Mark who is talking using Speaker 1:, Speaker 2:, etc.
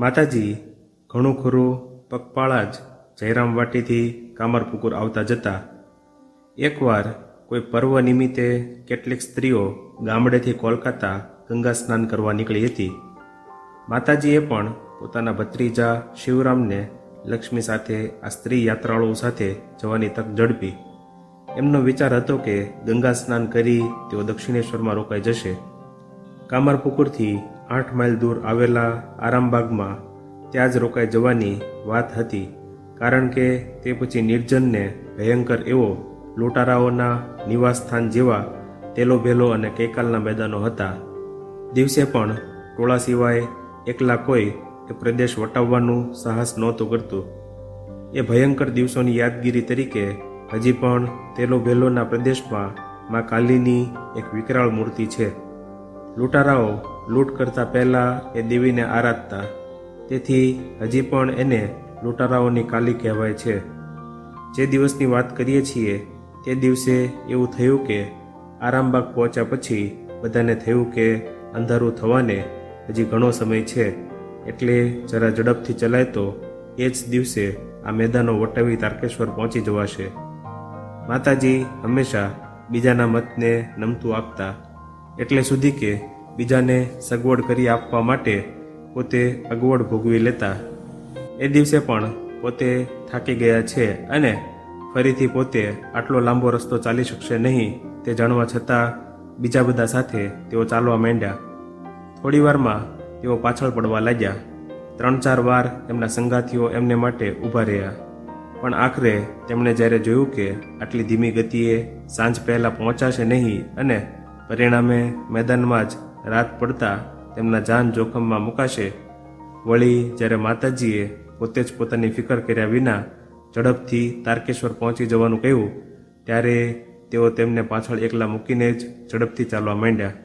Speaker 1: માતાજી, ઘણું ખરું, પગપાળા જ જયરામ વાટીથી કામરપુકુર આવતા જતા. એકવાર કોઈ પર્વ નિમિત્તે કેટલીક સ્ત્રીઓ ગામડેથી કોલકાતા ગંગા સ્નાન કરવા નીકળી હતી. માતાજીએ પણ પોતાના ભત્રીજા શિવરામને લક્ષ્મી સાથે આ સ્ત્રી યાત્રાળુઓ સાથે જવાની તક ઝડપી. એમનો વિચાર હતો કે ગંગા સ્નાન કરી તેઓ દક્ષિણેશ્વરમાં રોકાઈ જશે. કામરપુકુરથી આઠ માઇલ દૂર આવેલા આરામબાગમાં ત્યાં જ રોકાઈ જવાની વાત હતી, કારણ કે તે પછી નિર્જનને ભયંકર એવો લૂંટારાઓના નિવાસસ્થાન જેવા તેલોભેલો અને કૈકાલના મેદાનો હતા. દિવસે પણ ટોળા સિવાય એકલા કોઈ એ પ્રદેશ વટાવવાનું સાહસ નહોતું કરતું. એ ભયંકર દિવસોની યાદગીરી તરીકે હજી પણ તેલોભેલોના પ્રદેશમાં મા કાલીની એક વિકરાળ મૂર્તિ છે. લૂંટારાઓ લૂંટ કરતા પહેલાં એ દેવીને આરાધતા. તેથી હજી પણ એને લૂંટારાઓની કાલી કહેવાય છે. જે દિવસની વાત કરીએ છીએ, તે દિવસે એવું થયું કે આરામબાગ પહોંચ્યા પછી બધાને થયું કે અંધારું થવાને હજી ઘણો સમય છે. એટલે જરા ઝડપથી ચલાય તો એ જ દિવસે આ મેદાનો વટાવી તારકેશ્વર પહોંચી જવાશે. માતાજી હંમેશા બીજાના મતને નમતું આપતા. એટલે સુધી કે બીજાને સગવડ કરી આપવા માટે પોતે અગવડ ભોગવી લેતા. એ દિવસે પણ પોતે થાકી ગયા છે અને ફરીથી પોતે આટલો લાંબો રસ્તો ચાલી શકશે નહીં તે જાણવા છતાં બીજા બધા સાથે તેઓ ચાલવા માંડ્યા. થોડીવારમાં તેઓ પાછળ પડવા લાગ્યા. ત્રણ ચાર વાર એમના સંગાથીઓ એમને માટે ઊભા રહ્યા. પણ આખરે તેમણે જ્યારે જોયું કે આટલી ધીમી ગતિએ સાંજ પહેલાં પહોંચાશે નહીં અને પરિણામે મેદાનમાં જ રાત પડતા તેમના જાન જોખમમાં મુકાશે. વળી જ્યારે માતાજીએ પોતે જ પોતાની ફિકર કર્યા વિના ઝડપથી તારકેશ્વર પહોંચી જવાનું કહ્યું, ત્યારે તેઓ તેમને પાછળ એકલા મૂકીને જ ઝડપથી ચાલવા માંડ્યા.